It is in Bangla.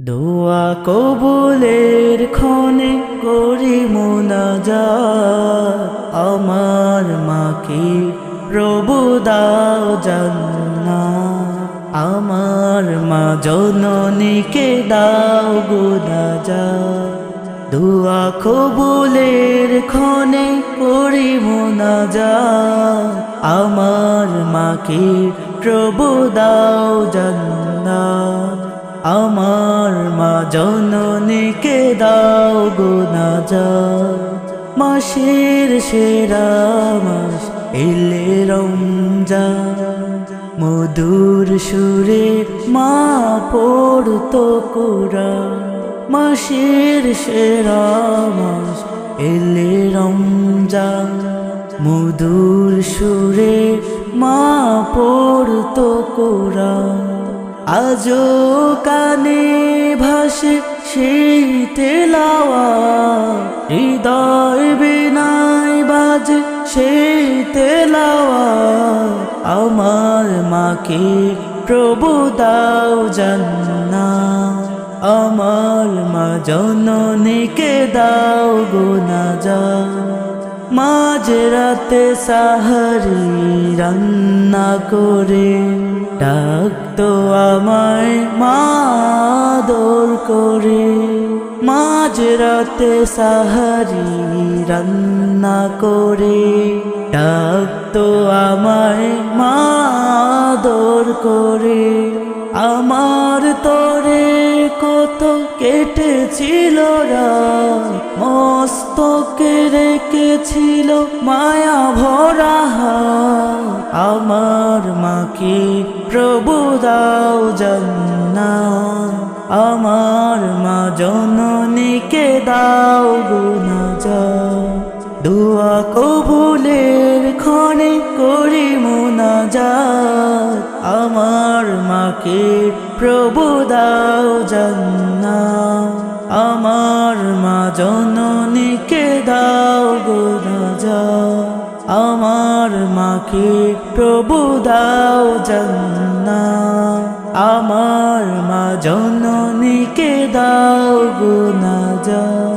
দোয়া কবুলের ক্ষণে করি মোনাজা আমার মাকে প্রভু দাও জান্না আমার মা জননীকে দাও গুনাজা দোয়া কবুলের ক্ষণে করি মোনাজা আমার মাকে প্রভু দাও জান্না আমার মা জননীকে দাও গো গুনাজা মাসের সেরা মাস, এলে রমজান। মধুর সুরে মা পড়তো কোরা মাসের সেরা মাস, এলে রমজান। মধুর সুরে মা পড়তো কোরা আজও কানে ভাসে সেই তেলাওয়া। হৃদয় বিনায় বাজে সেই তেলাওয়া। আমার মাকে প্রভু দাও জান্না আমার মা জননীকে দাও গোনাজা মাঝরাতে সাহারি রান্না করে ডাকতো আমায় মাদর করে। মাঝরাতে সাহারি রান্না করে ডাকতো আমায় মাদর করে। আমার তরে কত কেটেছিল মস্তকে রেখেছিল মায়া ভরা আমার মাকে প্রভু দাও জান্না আমার মা জননীকে দাও গুনাজা দোয়া কবুলের ক্ষণে করি মোনা যা আমার মাকে প্রভু দাও জান্না আমার মা জননীকে আমার মাকে প্রভু দাও জন্না আমার মা জননীকে দাও গুনাজা